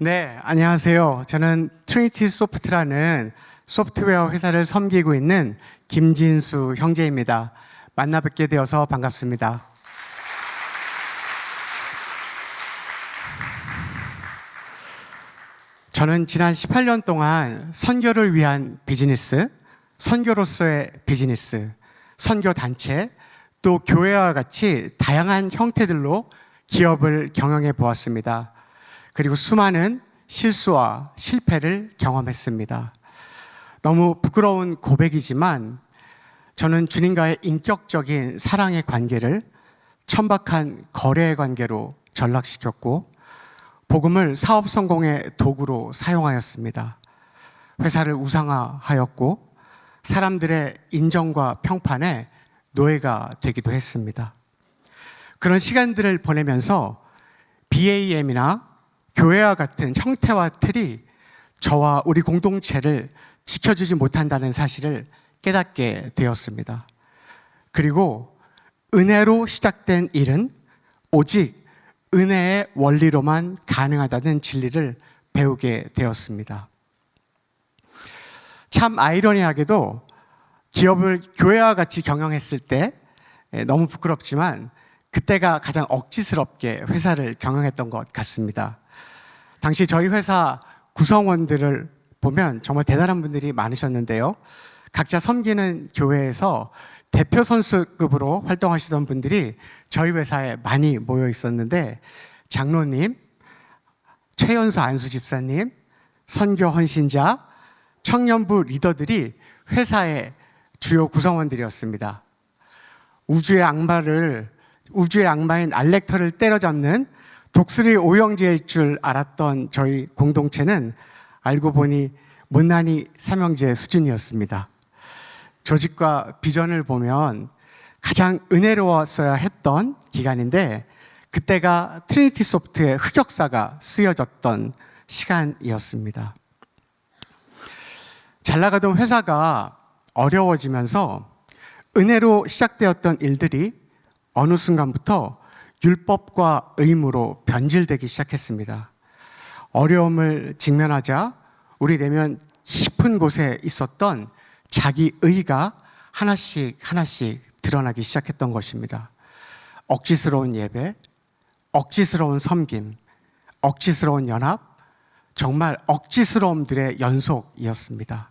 네, 안녕하세요. 저는 트리니티 소프트라는 소프트웨어 회사를 섬기고 있는 김진수 형제입니다. 만나 뵙게 되어서 반갑습니다. 저는 지난 18년 동안 선교를 위한 비즈니스, 선교로서의 비즈니스, 선교 단체, 또 교회와 같이 다양한 형태들로 기업을 경영해 보았습니다. 그리고 수많은 실수와 실패를 경험했습니다. 너무 부끄러운 고백이지만 저는 주님과의 인격적인 사랑의 관계를 천박한 거래의 관계로 전락시켰고 복음을 사업 성공의 도구로 사용하였습니다. 회사를 우상화하였고 사람들의 인정과 평판에 노예가 되기도 했습니다. 그런 시간들을 보내면서 BAM이나 교회와 같은 형태와 틀이 저와 우리 공동체를 지켜주지 못한다는 사실을 깨닫게 되었습니다. 그리고 은혜로 시작된 일은 오직 은혜의 원리로만 가능하다는 진리를 배우게 되었습니다. 참 아이러니하게도 기업을 교회와 같이 경영했을 때 에, 너무 부끄럽지만 그때가 가장 억지스럽게 회사를 경영했던 것 같습니다. 당시 저희 회사 구성원들을 보면 정말 대단한 분들이 많으셨는데요. 각자 섬기는 교회에서 대표 선수급으로 활동하시던 분들이 저희 회사에 많이 모여 있었는데 장로님, 최연수 안수 집사님, 선교 헌신자, 청년부 리더들이 회사의 주요 구성원들이었습니다. 우주의 악마를 우주의 악마인 알렉터를 때려잡는 독수리 오형제일 줄 알았던 저희 공동체는 알고 보니 못난이 삼형제 수준이었습니다. 조직과 비전을 보면 가장 은혜로웠어야 했던 기간인데 그때가 트리니티 소프트의 흑역사가 쓰여졌던 시간이었습니다. 잘 나가던 회사가 어려워지면서 은혜로 시작되었던 일들이 어느 순간부터 율법과 의무로 변질되기 시작했습니다. 어려움을 직면하자 우리 내면 깊은 곳에 있었던 자기 의가 하나씩 하나씩 드러나기 시작했던 것입니다. 억지스러운 예배, 억지스러운 섬김, 억지스러운 연합, 정말 억지스러움들의 연속이었습니다.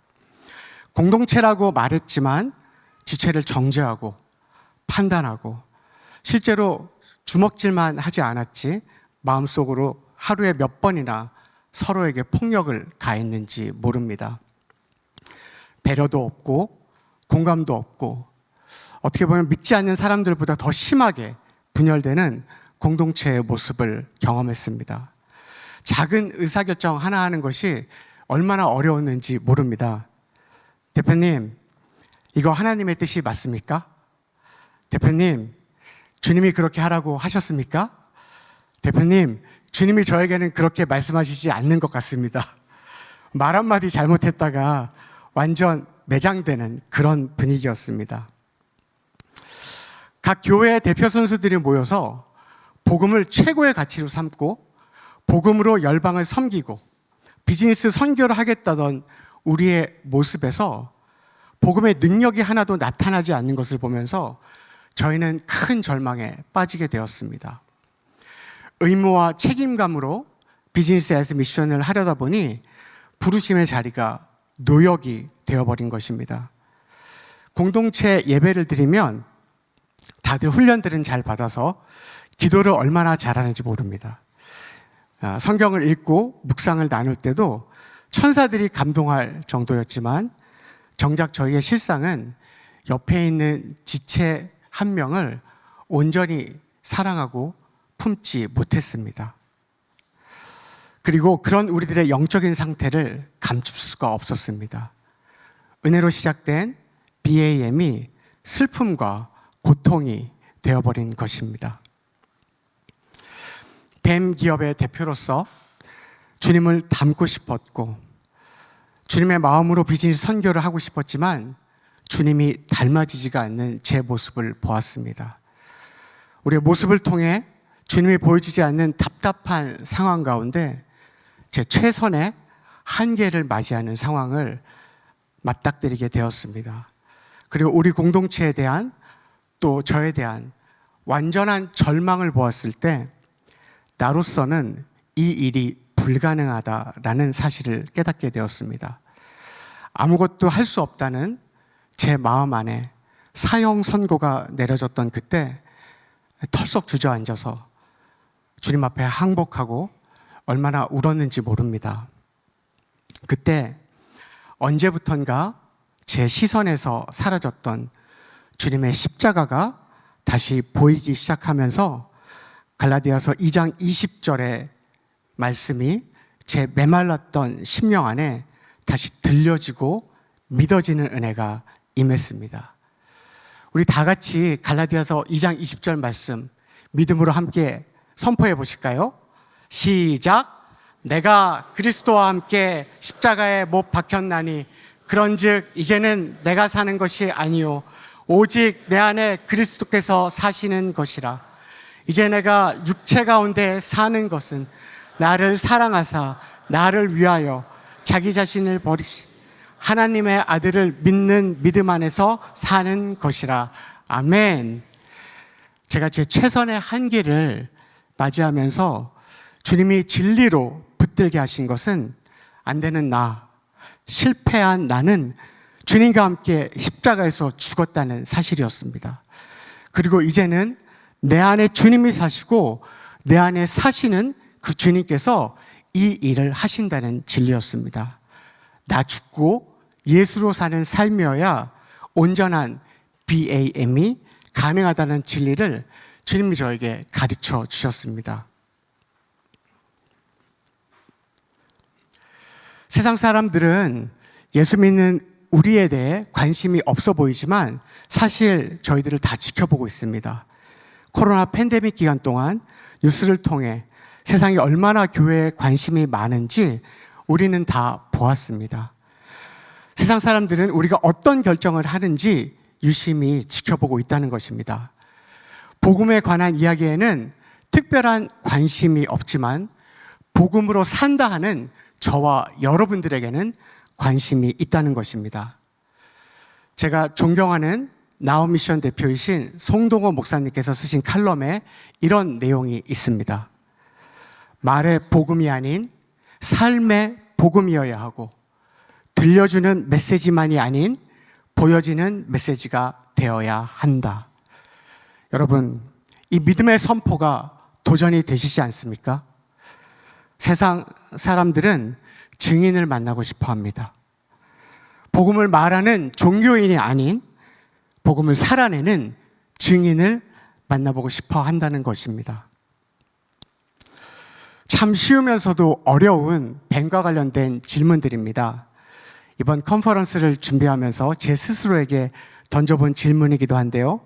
공동체라고 말했지만 지체를 정죄하고 판단하고 실제로 주먹질만 하지 않았지 마음속으로 하루에 몇 번이나 서로에게 폭력을 가했는지 모릅니다. 배려도 없고 공감도 없고 어떻게 보면 믿지 않는 사람들보다 더 심하게 분열되는 공동체의 모습을 경험했습니다. 작은 의사결정 하나 하는 것이 얼마나 어려웠는지 모릅니다. 대표님, 이거 하나님의 뜻이 맞습니까? 대표님, 주님이 그렇게 하라고 하셨습니까? 대표님, 주님이 저에게는 그렇게 말씀하시지 않는 것 같습니다. 말 한마디 잘못했다가 완전 매장되는 그런 분위기였습니다. 각 교회 대표 선수들이 모여서 복음을 최고의 가치로 삼고 복음으로 열방을 섬기고 비즈니스 선교를 하겠다던 우리의 모습에서 복음의 능력이 하나도 나타나지 않는 것을 보면서 저희는 큰 절망에 빠지게 되었습니다. 의무와 책임감으로 비즈니스 에스 미션을 하려다 보니 부르심의 자리가 노역이 되어버린 것입니다. 공동체 예배를 드리면 다들 훈련들은 잘 받아서 기도를 얼마나 잘하는지 모릅니다. 아, 성경을 읽고 묵상을 나눌 때도 천사들이 감동할 정도였지만 정작 저희의 실상은 옆에 있는 지체 한 명을 온전히 사랑하고 품지 못했습니다. 그리고 그런 우리들의 영적인 상태를 감출 수가 없었습니다. 은혜로 시작된 BAM이 슬픔과 고통이 되어버린 것입니다. 뱀 기업의 대표로서 주님을 닮고 싶었고 주님의 마음으로 비즈니스 선교를 하고 싶었지만 주님이 닮아지지가 않는 제 모습을 보았습니다. 우리의 모습을 통해 주님이 보여주지 않는 답답한 상황 가운데 제 최선의 한계를 맞이하는 상황을 맞닥뜨리게 되었습니다. 그리고 우리 공동체에 대한 또 저에 대한 완전한 절망을 보았을 때 나로서는 이 일이 불가능하다라는 사실을 깨닫게 되었습니다. 아무것도 할 수 없다는 제 마음 안에 사형 선고가 내려졌던 그때 털썩 주저앉아서 주님 앞에 항복하고 얼마나 울었는지 모릅니다. 그때 언제부턴가 제 시선에서 사라졌던 주님의 십자가가 다시 보이기 시작하면서 갈라디아서 2장 20절의 말씀이 제 메말랐던 심령 안에 다시 들려지고 믿어지는 은혜가 임했습니다. 우리 다 같이 갈라디아서 2장 20절 말씀 믿음으로 함께 선포해 보실까요? 시작. 내가 그리스도와 함께 십자가에 못 박혔나니 그런즉 이제는 내가 사는 것이 아니요 오직 내 안에 그리스도께서 사시는 것이라 이제 내가 육체 가운데 사는 것은 나를 사랑하사 나를 위하여 자기 자신을 버리시 하나님의 아들을 믿는 믿음 안에서 사는 것이라 아멘. 제가 제 최선의 한계를 맞이하면서 주님이 진리로 붙들게 하신 것은 안 되는 나, 실패한 나는 주님과 함께 십자가에서 죽었다는 사실이었습니다. 그리고 이제는 내 안에 주님이 사시고 내 안에 사시는 그 주님께서 이 일을 하신다는 진리였습니다. 나 죽고 예수로 사는 삶이어야 온전한 BAM이 가능하다는 진리를 주님이 저에게 가르쳐 주셨습니다. 세상 사람들은 예수 믿는 우리에 대해 관심이 없어 보이지만 사실 저희들을 다 지켜보고 있습니다. 코로나 팬데믹 기간 동안 뉴스를 통해 세상이 얼마나 교회에 관심이 많은지 우리는 다 보았습니다. 세상 사람들은 우리가 어떤 결정을 하는지 유심히 지켜보고 있다는 것입니다. 복음에 관한 이야기에는 특별한 관심이 없지만 복음으로 산다 하는 저와 여러분들에게는 관심이 있다는 것입니다. 제가 존경하는 나우미션 대표이신 송동호 목사님께서 쓰신 칼럼에 이런 내용이 있습니다. 말의 복음이 아닌 삶의 복음이어야 하고 들려주는 메시지만이 아닌 보여지는 메시지가 되어야 한다. 여러분, 이 믿음의 선포가 도전이 되시지 않습니까? 세상 사람들은 증인을 만나고 싶어 합니다. 복음을 말하는 종교인이 아닌 복음을 살아내는 증인을 만나보고 싶어 한다는 것입니다. 참 쉬우면서도 어려운 뱀과 관련된 질문들입니다. 이번 컨퍼런스를 준비하면서 제 스스로에게 던져본 질문이기도 한데요.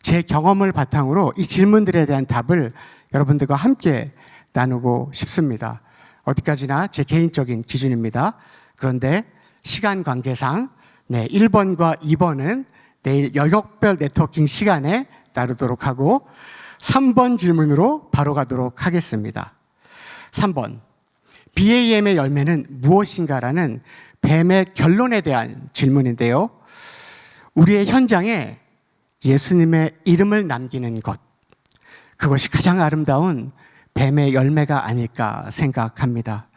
제 경험을 바탕으로 이 질문들에 대한 답을 여러분들과 함께 나누고 싶습니다. 어디까지나 제 개인적인 기준입니다. 그런데 시간 관계상 네, 1번과 2번은 내일 영역별 네트워킹 시간에 나누도록 하고 3번 질문으로 바로 가도록 하겠습니다. 3번. BAM의 열매는 무엇인가라는 뱀의 결론에 대한 질문인데요. 우리의 현장에 예수님의 이름을 남기는 것. 그것이 가장 아름다운 뱀의 열매가 아닐까 생각합니다.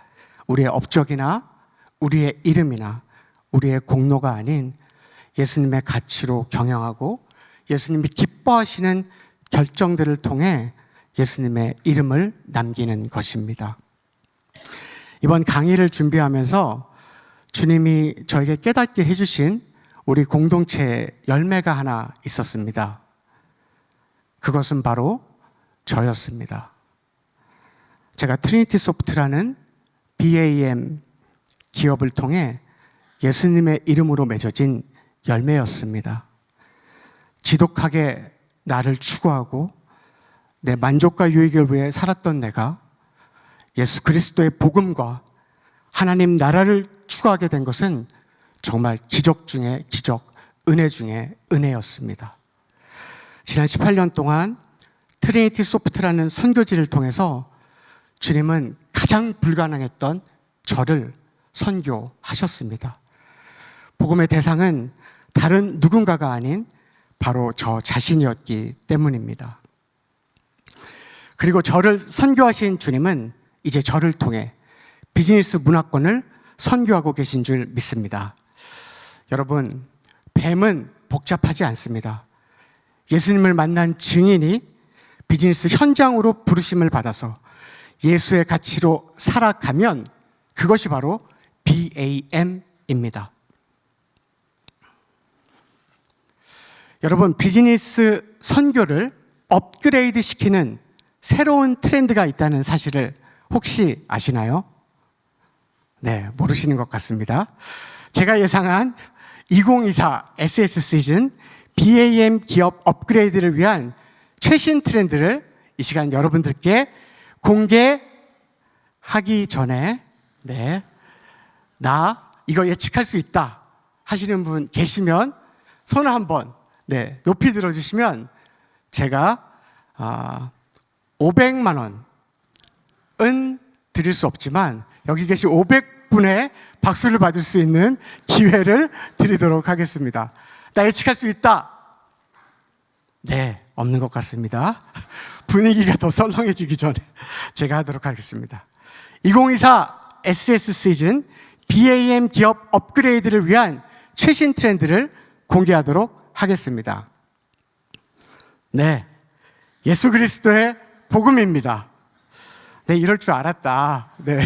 우리의 업적이나 우리의 이름이나 우리의 공로가 아닌 예수님의 가치로 경영하고 예수님이 기뻐하시는 결정들을 통해 예수님의 이름을 남기는 것입니다. 이번 강의를 준비하면서 주님이 저에게 깨닫게 해주신 우리 공동체의 열매가 하나 있었습니다. 그것은 바로 저였습니다. 제가 트리니티 소프트라는 BAM 기업을 통해 예수님의 이름으로 맺어진 열매였습니다. 지독하게 나를 추구하고 내 만족과 유익을 위해 살았던 내가 예수 그리스도의 복음과 하나님 나라를 추구하게 된 것은 정말 기적 중에 기적, 은혜 중에 은혜였습니다. 지난 18년 동안 트리니티 소프트라는 선교지를 통해서 주님은 가장 불가능했던 저를 선교하셨습니다. 복음의 대상은 다른 누군가가 아닌 바로 저 자신이었기 때문입니다. 그리고 저를 선교하신 주님은 이제 저를 통해 비즈니스 문화권을 선교하고 계신 줄 믿습니다. 여러분, 뱀은 복잡하지 않습니다. 예수님을 만난 증인이 비즈니스 현장으로 부르심을 받아서 예수의 가치로 살아가면 그것이 바로 BAM입니다. 여러분, 비즈니스 선교를 업그레이드 시키는 새로운 트렌드가 있다는 사실을 혹시 아시나요? 네, 모르시는 것 같습니다. 제가 예상한 2024 SS 시즌 BAM 기업 업그레이드를 위한 최신 트렌드를 이 시간 여러분들께 공개하기 전에 네. 나 이거 예측할 수 있다 하시는 분 계시면 손을 한번 네, 높이 들어 주시면 제가 아, 500만 원은 드릴 수 없지만 여기 계신 500분의 박수를 받을 수 있는 기회를 드리도록 하겠습니다. 나 예측할 수 있다. 네, 없는 것 같습니다. 분위기가 더 썰렁해지기 전에 제가 하도록 하겠습니다. 2024 SS 시즌 BAM 기업 업그레이드를 위한 최신 트렌드를 공개하도록 하겠습니다. 네. 예수 그리스도의 복음입니다. 네, 이럴 줄 알았다. 네.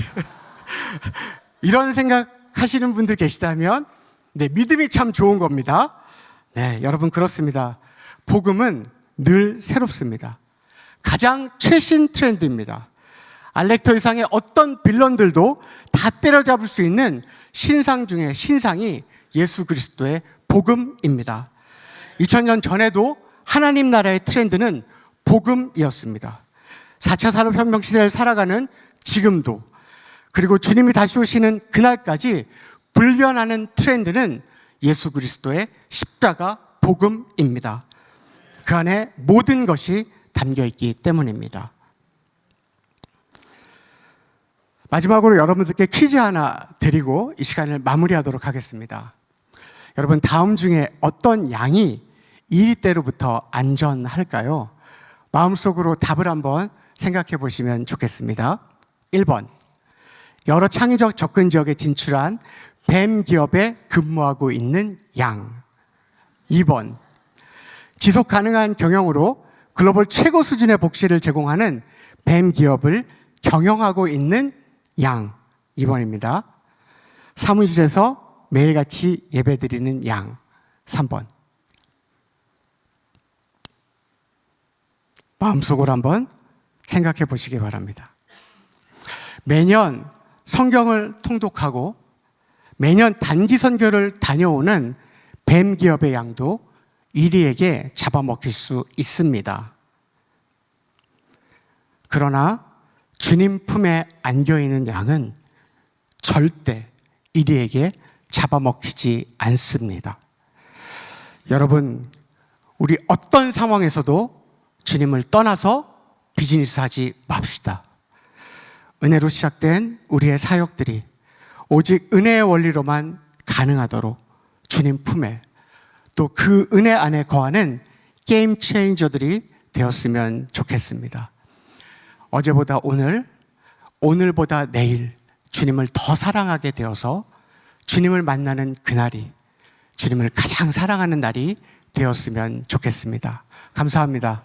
이런 생각 하시는 분들 계시다면, 네, 믿음이 참 좋은 겁니다. 네, 여러분 그렇습니다. 복음은 늘 새롭습니다. 가장 최신 트렌드입니다. 알렉터 이상의 어떤 빌런들도 다 때려잡을 수 있는 신상 중의 신상이 예수 그리스도의 복음입니다. 2000년 전에도 하나님 나라의 트렌드는 복음이었습니다. 4차 산업혁명 시대를 살아가는 지금도 그리고 주님이 다시 오시는 그날까지 불변하는 트렌드는 예수 그리스도의 십자가 복음입니다. 그 안에 모든 것이 담겨 있기 때문입니다. 마지막으로 여러분들께 퀴즈 하나 드리고 이 시간을 마무리하도록 하겠습니다. 여러분 다음 중에 어떤 양이 이리 때로부터 안전할까요? 마음속으로 답을 한번 생각해 보시면 좋겠습니다. 1번. 여러 창의적 접근 지역에 진출한 뱀 기업에 근무하고 있는 양. 2번. 지속 가능한 경영으로 글로벌 최고 수준의 복지를 제공하는 뱀 기업을 경영하고 있는 양 2번입니다. 사무실에서 매일같이 예배드리는 양 3번. 마음속으로 한번 생각해 보시기 바랍니다. 매년 성경을 통독하고 매년 단기 선교를 다녀오는 뱀 기업의 양도 이리에게 잡아먹힐 수 있습니다. 그러나 주님 품에 안겨 있는 양은 절대 이리에게 잡아먹히지 않습니다. 여러분, 우리 어떤 상황에서도 주님을 떠나서 비즈니스 하지 맙시다. 은혜로 시작된 우리의 사역들이 오직 은혜의 원리로만 가능하도록 주님 품에 또 그 은혜 안에 거하는 게임 체인저들이 되었으면 좋겠습니다. 어제보다 오늘, 오늘보다 내일 주님을 더 사랑하게 되어서 주님을 만나는 그날이 주님을 가장 사랑하는 날이 되었으면 좋겠습니다. 감사합니다.